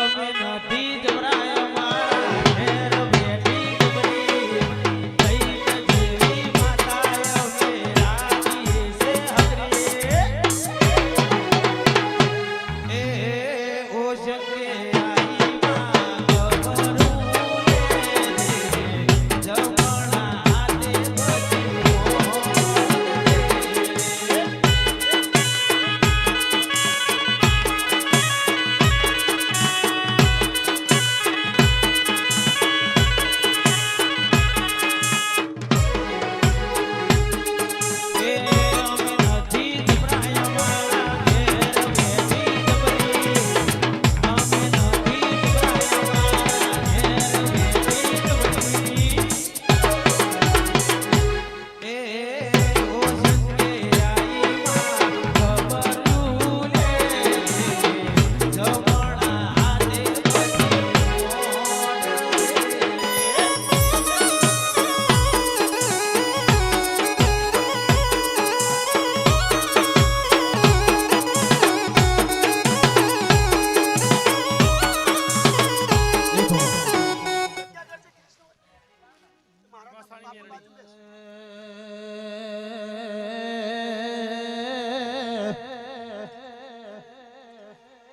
અમે નથી જબરાયા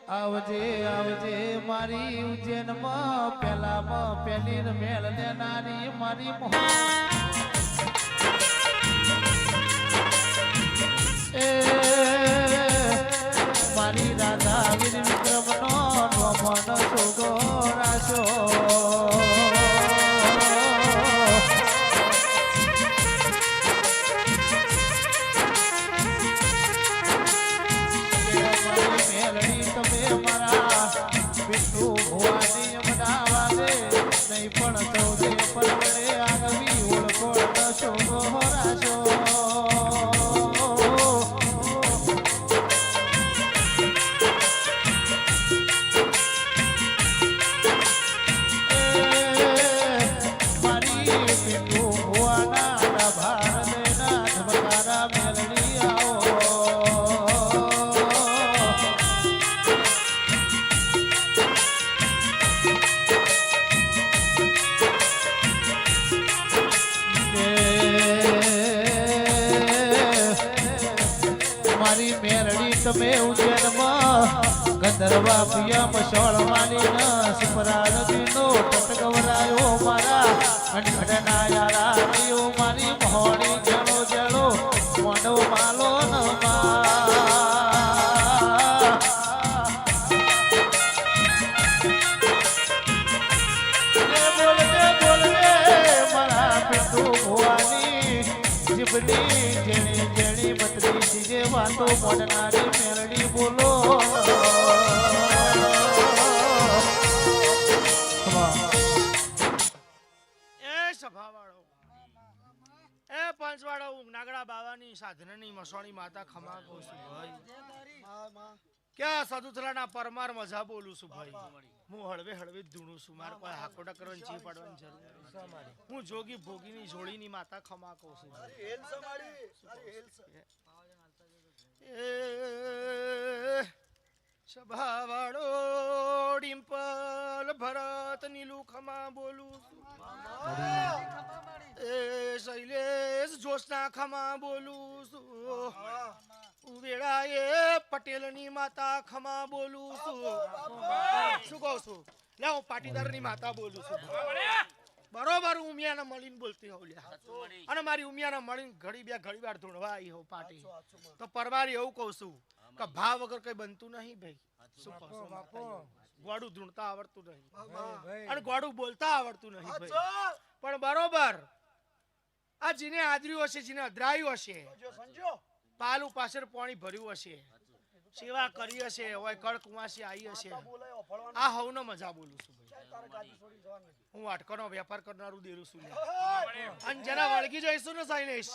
આવજે આવજે, મારી ઉજ્જૈનમાં પેલામાં પેલી ને મેળ લેનારી મારી મારી રાધા વીર વિક્રમનો નોમન સુગો રાશો. ભુવાની અમદાવાદે નહીં પણ ચૌદે પરગણે વાતો મેરડી બોલો. એ સભાવાળો. એ પંચવાળો નાગડા બાવાની સાધનની મસોણી માતા ખમા કહું છું ભાઈ. ક્યાં સદુતલાના પરમાર મજા બોલું છું ભાઈ. હું હળવે હળવે ધૂણું છું મારે કોઈ હાકોટા કરવાની ચી પાડવાની જરૂર હું જોગી ભોગીની જોડીની માતા ખમા કહું છું સભાવાળો ડિમ્પલ ભરત નીલું ખમા બોલું છું. એ શૈલેષ જોશના ખમા બોલું છું. વેળાએ પટેલની માતા ખમા બોલું છું. શું કહું છું? લે હું પાટીદારની માતા બોલું છું. બરોબર ઉમિયાને મળીને બોલતી હોઉં લ્યા. અને મારી ઉમિયાને મળીને ઘડી બે ઘડી વાર ધૂણવા આવી હોઉં પાટી તો પરવારી એવું કહું છું કે ભાવ વગર કઈ બનતું નહીં ભાઈ. શું કહો ગોડું ધૂણતા આવડતું નહીં. અને ગોડું બોલતા આવડતું નહીં ભાઈ. પણ બરોબર. આ જેને આદર્યું હશે જેને અધરાયું હશે. પાલું પાછળ પાણી ભર્યું હશે. સેવા કરી હશે. હોય કળ કુવાસી આવી હશે. આ હવનો મજા બોલું છું ભાઈ. હું હાડકાનો વેપાર કરનારું દેરું છું અને જેના વળગી જઈશું ને શૈલેષ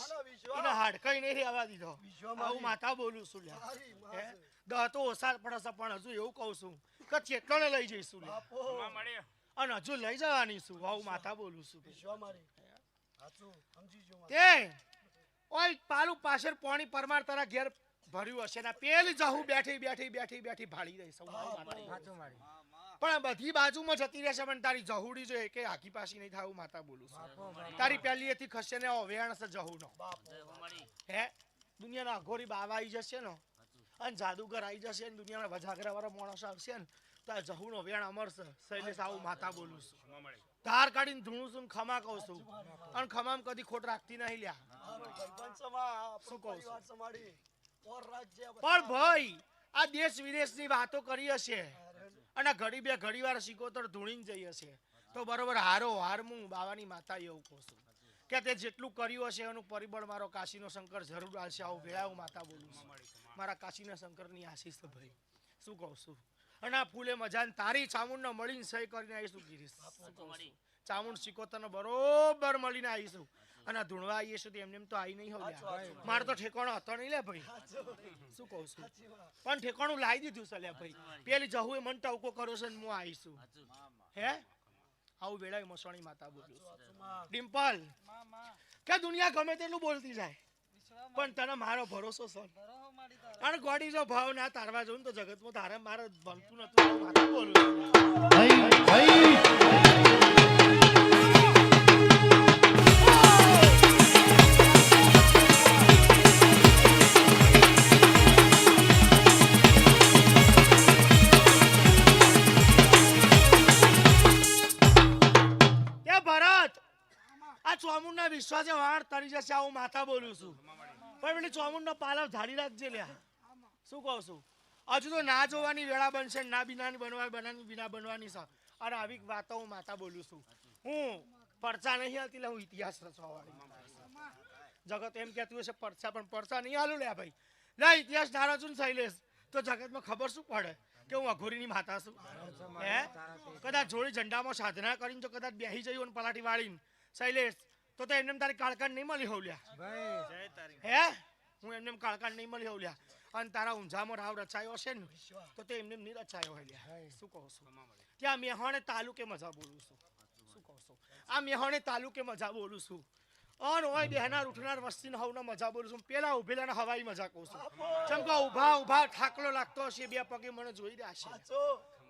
એને હાડકાઈ નહીં રહેવા દીધો. હું માતા બોલું છું લ્યા. દહ તો ઓછા પડશે પણ હજુ એવું કહું છું. કે ચેટલોને લઈ જઈશું. અને હજુ લઈ જવાની છું. હું માતા બોલું છું. તે ઓય પાલું પાછળ પાણી પરમાર તારા ઘેર ભર્યું હશે ને પેલી જહું બેઠી બેઠી બેઠી બેઠી ભાળી રહી સૌ પણ આ બધી બાજુમાં જતી રહેશે પણ તારી જહુડી જો એકે આખી પાછી નહીં થાય માતા બોલું છું. તારી પહેલી એથી ખસે ને અવેણ છે જહુનો. હે? દુનિયાના અઘોરી બાવા આવી જશે ને. અને જાદુગર આવી જશે ને દુનિયાના વજાગરા વાળા માણસ આવશે ને તો આ જહુનો વેણ અમરશે. શૈલેષ આવું માતા બોલું છું. ધાર કાઢીને ધૂણું છું ખમા કહું છું. અને ખમામ કદી ખોટ રાખતી નહીં લ્યા. શું કહું છું? પણ ભાઈ આ દેશ વિદેશની વાતો કરી હશે. અને ઘડી બે ઘડી વાર સિકોતર ધૂણીને જઈ હશે. તો બરોબર હારો હાર હું બાવાની માતા એવું કહું છું. કે તે જેટલું કર્યું હશે એનું પરિબળ મારો કાશીનો શંકર જરૂર આવશે આવું ભેળા માતા બોલું છું. મારા કાશીના શંકરની આશીષ ભાઈ શું કહું છું? અને આ ફૂલે મજાને તારી ચામુંડને મળીને સહી કરીને આવીશું ગિરીશ? ચામુંડ સિકોતરને બરોબર મળીને આવીશું. અને ધૂણવા આવીએ છીએ તો એમને એમ તો આવી નહીં હોય મારે તો ઠેકાણો હતો નહીં લે ભાઈ. શું કહું છું? પણ ઠેકાણું લાવી દીધું છે લે ભાઈ. પેલી જહુ એ મન ટવકો કરો છે ને હું આવીશું હે? આવું વેળાએ મસવાણી માતા બોલું. ડિમ્પલ. કે દુનિયા ગમે તેટલું બોલતી જાય. પણ તને મારો ભરોસો છે. અને ગોડી જો ભાવ ના તારવા જોઉં ને તો જગતમાં તારે મારે ભણતું નતું બોલું ચોમુંડના વિશ્વાસે વાળ તરી જશે, આવું માથા બોલું છું. પણ પેલી ચોમુંડનો પાલવ ધારી રાખજે લ્યા. શું કહું છું? હજુ તો ના જોવાની વેળા બનશે, ના બિનાની બનવા, બનાની બિના બનવાની છે અરે આવી વાતો હું માતા બોલું છું. હું પરચા નહીં હાલતી હું ઇતિહાસ રચવાવાળી. જગત એમ કહેતું હશે, પરચા પણ પરચા નહીં હાલું, લ્યા ભાઈ. ના, ઇતિહાસ ના રચું ને શૈલેષ, તો જગતમાં ખબર શું પડે? કે હું અઘોરીની માતા છું. હે? કદાચ જોડી ઝંડામાં સાધના કરીને તો કદાચ જઈ અને પલાટી વાળીને શૈલેષ તો તો એમને એમ તારી કાળકાળ નહીં મળી હોવલ્યા હે? હું એમને કાળકાળ નહીં મળી હોવ લ્યા. અને તારા ઊંઝામાં રાવ રચાયો હશે ને તો તે એમને નહીં રચાયો હોય લ્યા. શું કહો છો? ત્યાં મેહાણે તાલુકે મજા બોલું છું. શું કહો છો? આ મેહાણે તાલુકે મજા બોલું છું. અન હોય બેહનાર ઉઠનાર વસ્તીને હવના મજા બોલું છું. પેલા ઉભેલાને હવાઈ મજા કહું છું. જેમ કે ઊભા ઊભા થાકલો લાગતો હશે બે પગે મને જોઈ રહ્યા છે.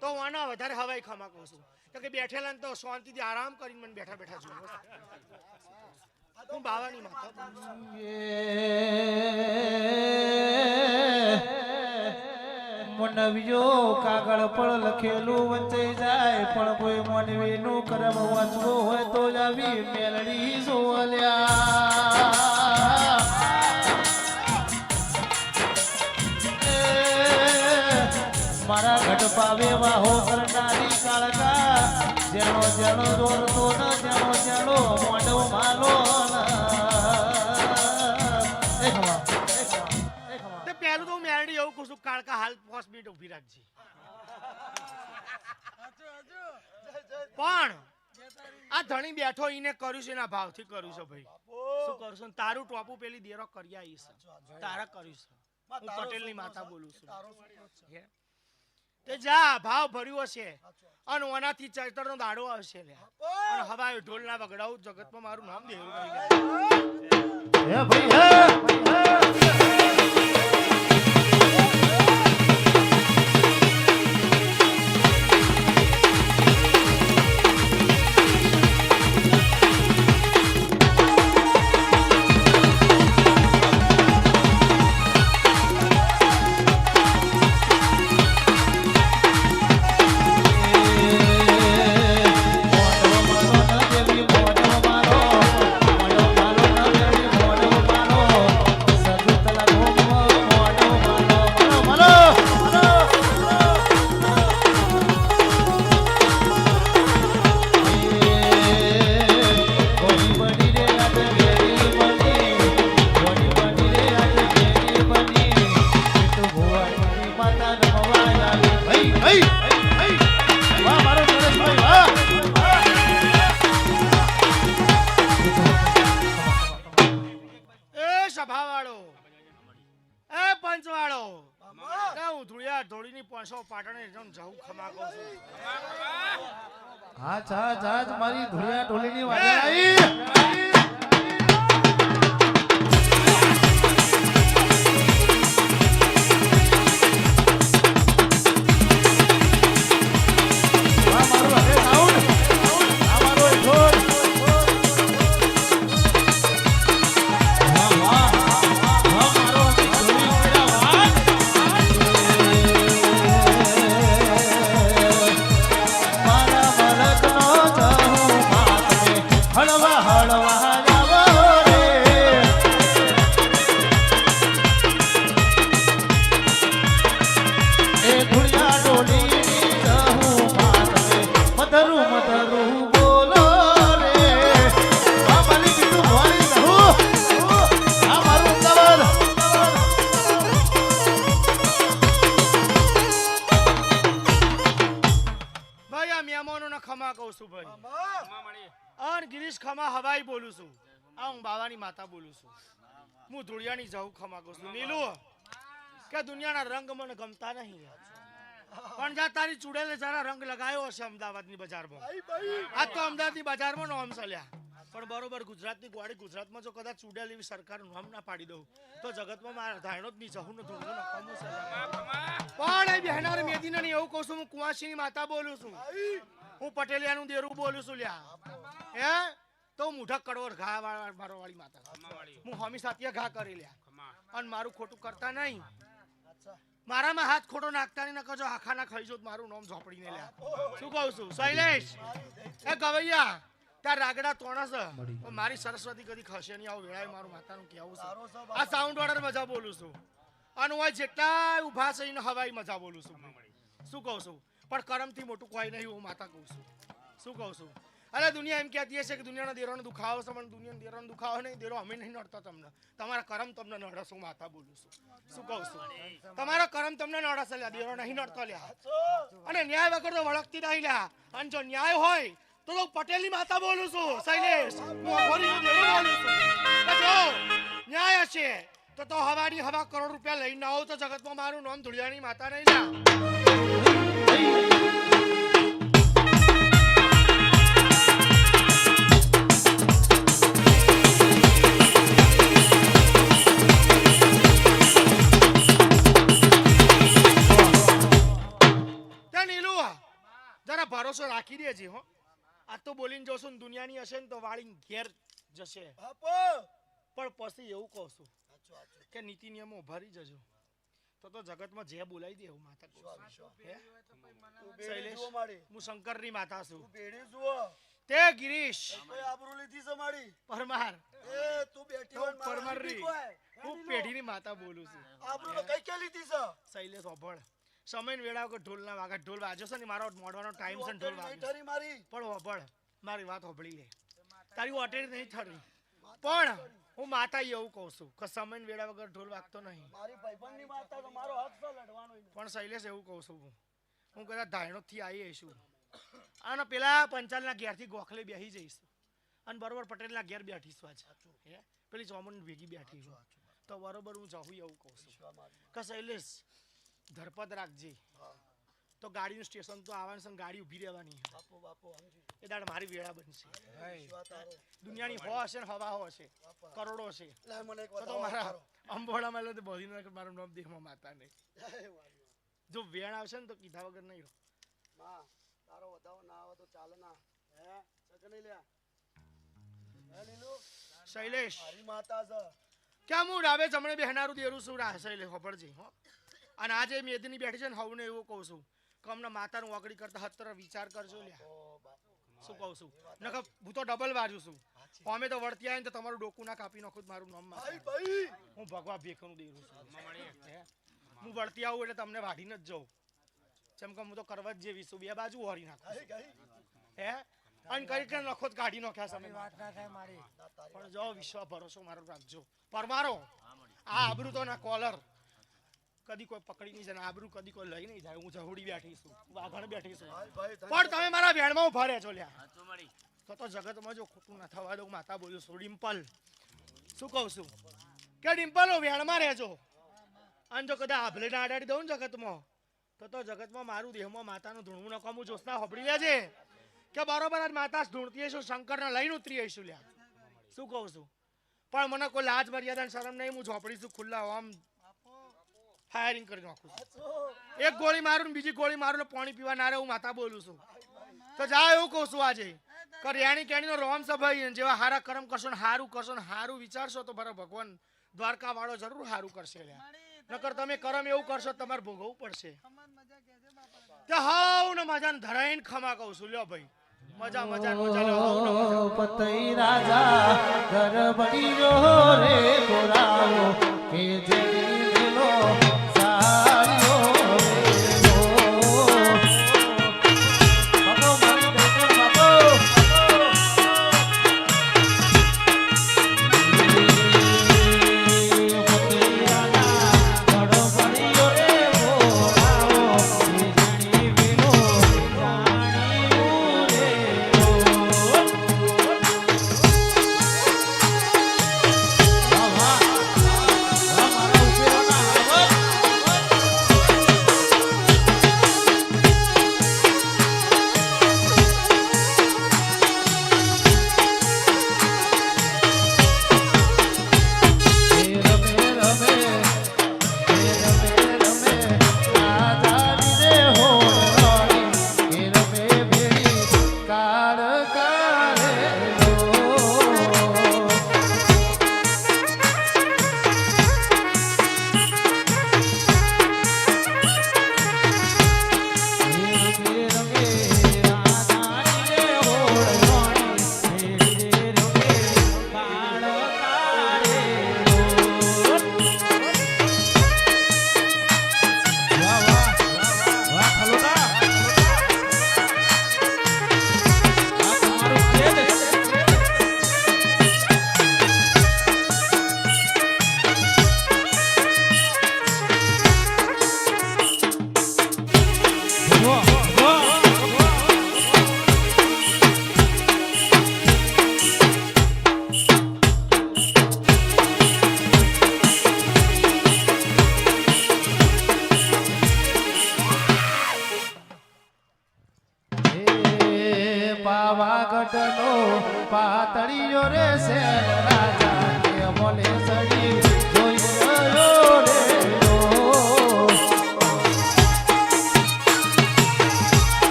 તો હું આના વધારે હવાઈ ખમા કહું છું. કે બેઠેલા ને તો શાંતિથી આરામ કરીને મને બેઠા બેઠા જોઉં હું બાવાની માતા મનવ્યો કાગળ પર લખેલું વંચાઈ જાય, પણ કોઈ મનવીનું કરમ વાંચવું હોય તો જ આવી જોવલ્યા મારા ઘટ પાવે વાહો કરનારી કાળકા, જેનો જેનો દોરતો ન મિનિટ ઊભી રાખજે. પણ આ ધણી બેઠો ઈને કર્યું છે એના ભાવથી કર્યું છે ભાઈ. શું કરું છું? તારું ટોપું પેલી દેરો કરી આવી છે તારા કર્યું છે. હું પટેલની માતા બોલું છું. તે જા ભાવ ભર્યું હશે અને ઓનાથી ચૈતરનો દાડો આવશે લે. અને હવાએ ઢોલના વગડાવું જગતમાં મારું નામ દેવું હે ભાઈ હે. પાંચસો પાટણે જઉં જવું ખમા છું. હા ચા ચા મારી ધુળિયા ટોલીની વાગે આવી. હું ધૂળિયાની જાઉં ખમા કહું છું. નીલું કે દુનિયાના રંગ મને ગમતા નહીં પણ જા તારી ચૂડેલે જરા રંગ લગાયો હશે અમદાવાદની બજારમાં. આ તો અમદાવાદની બજારમાં નોમ ચલ્યા પણ બરોબર ગુજરાતની ગોળી ગુજરાતમાં જો કદાચ ચૂડેલ એવી સરકાર નોમ ના પાડી દઉં તો જગતમાં મારા ધાયણો જ નહીં જવું ને નકામું છે. પણ એ બહેનાર મેદીને એવું કહું છું હું કુંવાસીની માતા બોલું છું. હું પટેલિયાનું દેરું બોલું છું લ્યા. હે? તો હું મુઠક કડવર ઘા મારો વાળી માતા હું હમી સાથીએ ઘા કરી લ્યા. અને મારું ખોટું કરતા નહીં. મારામાં હાથ ખોટો નાખતા નહીં નકર જો આખાના ખાઈ જો મારું નામ ઝોપડીને લ્યા. શું કહું છું? શૈલેષ! એ ગવૈયા ત્યાં રાગડા તોણા છે. મારી સરસ્વતી કદી ખસે નહીં આવું વેળાએ મારું માતાનું કહેવું છે. આ સાઉન્ડ વાળા મજા બોલું છું. અને હું જેટલા ઊભા છે એને હવાઈ મજા બોલું છું. શું કહું છું? પણ કરમથી મોટું કોઈ નહીં હું માતા કહું છું. શું કહું છું? અરે દુનિયા એમ કહેતી હશે કે દુનિયાના દેરોને દુખાવો છે, પણ દુનિયાના દેરોને દુખાવો નહીં, દેરો અમે નહીં નડતો તમને. તમારા કરમ તમને નડે છે હું માતા બોલું છું? શું કહું છું? તમારો કરમ તમને નડે છે લ્યા, દેરો નહીં નડતો લ્યા. અને ન્યાય વગર તો વળગતી નહીં લ્યા. અને જો ન્યાય હોય, તો તો પટેલની માતા બોલું છું, શૈલેષ. હું બોલું છું. ન્યાય હશે તો તો હવાની હવા કરોડ રૂપિયા લઈને આવો, તો જગતમાં મારું નામ ધુળિયાની માતા નહીં લ્યા. ભરોસો રાખી દેજે હો. આ તો બોલીને જોશું ને દુનિયાની હશે ને તો વાળીને ઘેર જશે. પણ પછી એવું કહું છું કે નીતિ નિયમો ભરી જજો. તો તો જગતમાં જે બોલાવી દે એવું માતા છું. હે? હું શંકરની માતા છું. તે ગિરીશ. પરમાર. તો પરમારી હું પેઢીની માતા બોલું છું. શૈલેષ ઓભળ સમય વેળા વગર ઢોલ ના વાગે. ઢોલ વાજો છે ને મારો મોડવાનો ટાઈમ છે ઢોલ વાગ્યો પણ હોભળ મારી વાત હોભળી લે. તારી ઓટેર નહીં થરી. પણ હું માતા એવું કહું છું કે સમય વેળા વગર ઢોલ વાગતો નહીં. પણ શૈલેષ એવું કહું છું હું. હું કદાચ ધાયણો થી આવી આવીશું. અને પેલા પંચાલના ઘેરથી ગોખલે બેસી જઈશ. અને બરોબર પટેલના ઘેર બેઠી છું આજે પેલી ચોમન ભેગી બેઠી છું. તો બરોબર હું જાઉં એવું કહું છું. કે શૈલેષ ધરપત રાખજે. તો ગાડીનું સ્ટેશન તો આવવાનું છે ગાડી ઊભી રહેવાની. એ દાડ મારી વેળા બનશે. દુનિયાની હો હશે ને હવા હો હશે. કરોડો હશે. તો તો મારા અંબોડામાં લે તો બધી નાખ મારું નામ દેહમાં માતા નહીં જો વેણ આવશે ને તો કીધા વગર નહીં રહો. શૈલેષ. ક્યાં હું ડાબે જમણે બેહનારું દેરું શું રા શૈલેષ? ખબરજી હો. અને આજે મેદની બેઠી છે ને હવને એવું કહું છું. કે અમને માતાનું વાકડી કરતા હતર વિચાર કરજો લ્યા. શું કહું છું? નખ હું તો ડબલ બાજુ છું. અમે તો વળતી આવીને તો તમારું ડોકું ના કાપી નાખું મારું નામ. હું ભગવા ભેખનું દેરું છું. હે? હું વળતી આવું એટલે તમને વાઢીને જ જાઉં. જેમ કે હું તો કરવા જ જેવી છું. બે બાજુ હોરી નાખું હે? અને કઈ કઈ નખો જ કાઢી નાખ્યા તમે પણ જો વિશ્વ ભરોસો મારો રાખજો. પરમારો આ આબરૂ તો ના કોલર. કદી કોઈ પકડી નહીં જાય ને આબરૂ કદી કોઈ લઈ નહીં જાય હું જહુડી બેઠી છું વાઘણ બેઠી છું. પણ તમે મારા વેણમાં ઊભા રહેજો લ્યા. તો તો જગતમાં જો ખોટું ના થવા દઉં માતા બોલું છું ડિમ્પલ? શું કહું છું? કે ડિમ્પલ વેણમાં રહેજો. અને જો કદાચ આભલે ના અડાડી દઉં ને જગતમાં તો તો જગતમાં મારું દેહમાં માતાનું ધૂણવું નકામું જોશના હોબળી લેજે કે બરોબર આજ માતા ધૂણતી હશું શંકરને લઈને ઉતરી હશું લ્યા. શું કહું છું? પણ મને કોઈ લાજ મર્યાદા શરમ નહીં હું ઝોપડી છું ખુલ્લા આમ ફાયરિંગ કરી નાખું છું. એક ગોળી મારું ને બીજી ગોળી મારું ને પાણી પીવા ના હું માતા બોલું છું. તો જા એવું કહું છું આજે. કરિયાણી કેણીનો રોમ સભાઈ જેવા હારા કર્મ કરશો ને હારું કરશો ને હારું વિચારશો તો બરાબર ભગવાન દ્વારકા વાળો જરૂર હારું કરશે નકર તમે કરમ એવું કરશો તમારે ભોગવવું પડશે. તે હાવ ને મજા ધરાઈને ખમા કહું છું. લ્યો ભાઈ. મજા મજા મજા પતઈ રાજા, ઘર બની રે કે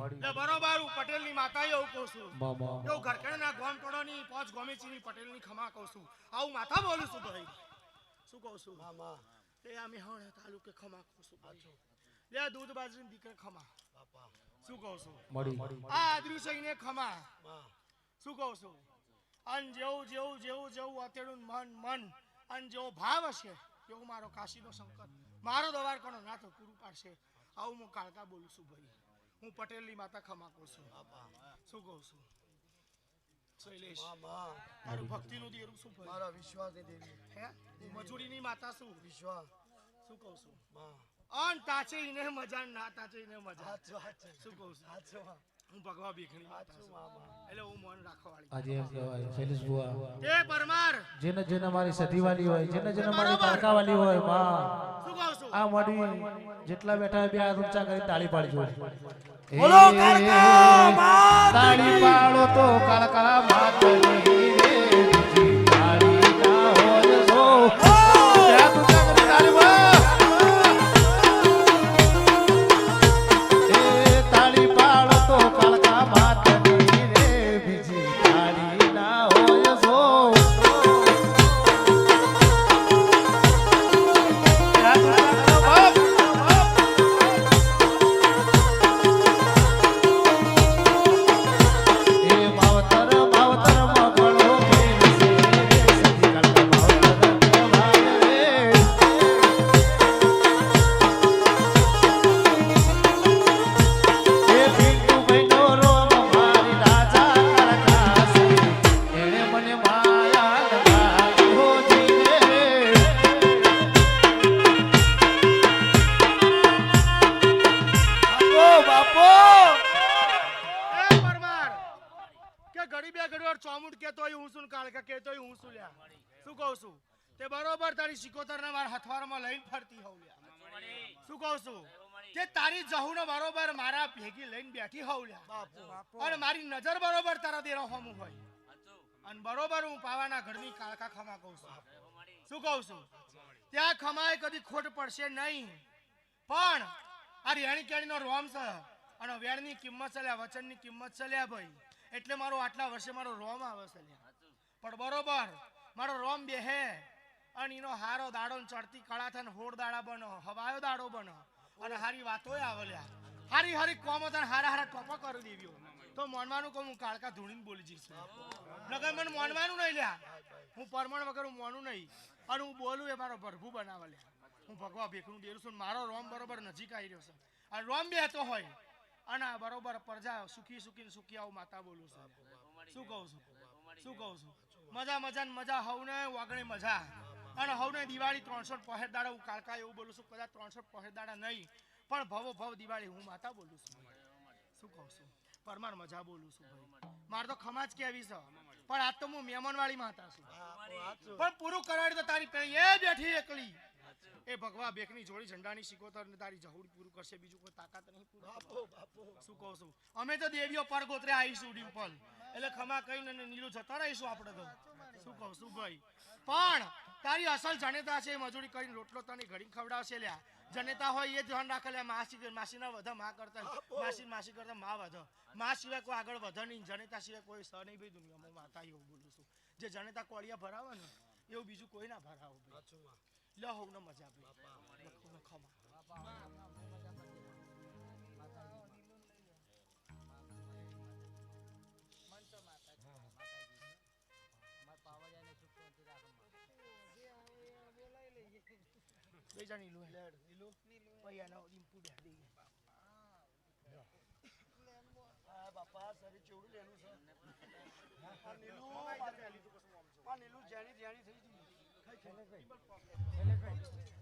મળી. લે બરોબર હું પટેલની માતા એવું કહું છું. મામા એવું ઘરકણના ગોમ ટોળોની પોચ ગોમેચીની પટેલની ખમા કહું છું. આવું માતા બોલું છું ભાઈ. શું કહું છું? મામા એ અમે હણ તાલુકે ખમા કહું છું ભાઈ. લે દૂધ બાજરીની દીકરા ખમા. શું કહું છું? મળી. આ આદરુસઈને ખમા. શું કહું છું? અન જેવું જેવું જેવું જેવું અત્યારનું મન મન અન જેવો ભાવ હશે એવો મારો કાશીનો સંકટ મારો દવાર કોનો? નાથો પૂરું પાડશે આવું હું કાળકા બોલું છું ભાઈ. હું પટેલની માતા ખમા કહું છું. શું કહું છું? શૈલેષ. મારું ભક્તિનું દેરું શું મારા વિશ્વાસની દેવી હે? મજૂરીની માતા શું? વિશ્વાસ. શું કહું છું? અન તાચે ઈને મજા ના તાચે ઈને મજા શું કહું છું? હું ભગવા ભીખની માતા સાચું છું. મામા. એટલે હું મન રાખવાવાળી. આજે એમ કહેવાય શૈલેષ બુઆ એ પરમાર! જેને જેને મારી સધીવાલી હોય જેને જેને મારી કાળકાવાલી હોયમાં. શું કહું છું? આ મળી જેટલા બેઠા બે હાથ ઊંચા કરી તાળી પાડજો. બોલો કાળકા તાળી પાડો તો કાળકા માતની લઈને બેઠી હોઉં લ્યા. અને મારી નજર બરોબર તારા દેરો હોમું હોય. અને બરોબર હું પાવાના ઘરની કાળકા ખમા કહું છું. શું કહું છું? ત્યાં ખમાય કદી ખોટ પડશે નહીં. પણ આ રેણી કેણીનો રોમ છે અને વેણની કિંમત છે લ્યા, વચનની કિંમત છે લ્યા ભાઈ. એટલે મારો આટલા વર્ષે મારો રોમ આવે છે લ્યા. પણ બરોબર મારો રોમ બેહે. અને એનો હારો દાડો ને ચડતી કળા થાય હોડ દાડા બનો હવાયો દાડો બનો. અને હારી વાતોય આવે લ્યા. હારી હારી કોમો તને હારા હારા ટોપો કરી દેવ્યો તો મોનવાનું કહું, હું કાળકા ધૂણીને બોલી જઈશ. નગર મને મોનવાનું નહીં લ્યા. હું પરમણ વગર હું મોનું નહીં. અને હું બોલું એ મારો ભરભું બનાવે લે હું ભગવા ભેખનું દેરું છું મારો રોમ બરોબર નજીક આવી રહ્યો છે. અને રોમ બેહતો હોય અને બરોબર પ્રજા સુખી સુખી સુખી આવું માતા બોલું છું. શું કહું છું? શું કહું છું? મજા મજા ને મજા, હવને વાગણે મજા. અને હવને દિવાળી ત્રણસો પહેર દાડા હું કાળકા એવું બોલું છું, કદાચ ત્રણસો પહેર દાડા નહીં. પણ ભવો ભવ દિવાળી હું માતા બોલું છું. શું કહું છું? પરમાર મજા બોલું છું ભાઈ. મારે તો ખમાજ કેવી છે. પણ આજ તો હું મહેમાનવાળી માતા છું? પણ પૂરું કરાડી તો તારી પેલી એ બેઠી એકલી. એ ભગવા બેકની જોડી ઝંડાની સિકોતર ને તારી જહુડી પૂરું કરશે. બીજું કોઈ તાકાત નહીં પૂરું બાપુ બાપુ. શું કહું છું? અમે તો દેવીઓ પર ગોત્રે આવીશું ડિમ્પલ એટલે ખમા કહ્યું ને નીલું જતા રહીશું આપણે તો. શું કહું છું ભાઈ? પણ તારી અસલ જાણેતા છે મજૂરી કરીને રોટલો તને ઘડી ખવડાવશે લ્યા. જનેતા હોય એ ધ્યાન રાખે લે માસી માસીના વધા માં કરતા માસી માસી કરતા માં વધે. માં સિવાય કોઈ આગળ વધે નહીં. જનેતા સિવાય કોઈ સ નહીં ભાઈ દુનિયામાં માતા એવું બોલું છું. જે જનેતા કોળિયા ભરાવે ને એવું બીજું કોઈ ના ભરાવું ભાઈ. સાચું હોવ ને મજા ભાઈ. ખમા. હે. પછી આના ડીમ્પુ બે દઈએ. હા, બાપા શરીર ચેવડું લેલું છે આ નીલું આ નીલું જેની જેની થઈ ગઈ ખાઈ, ખાઈ.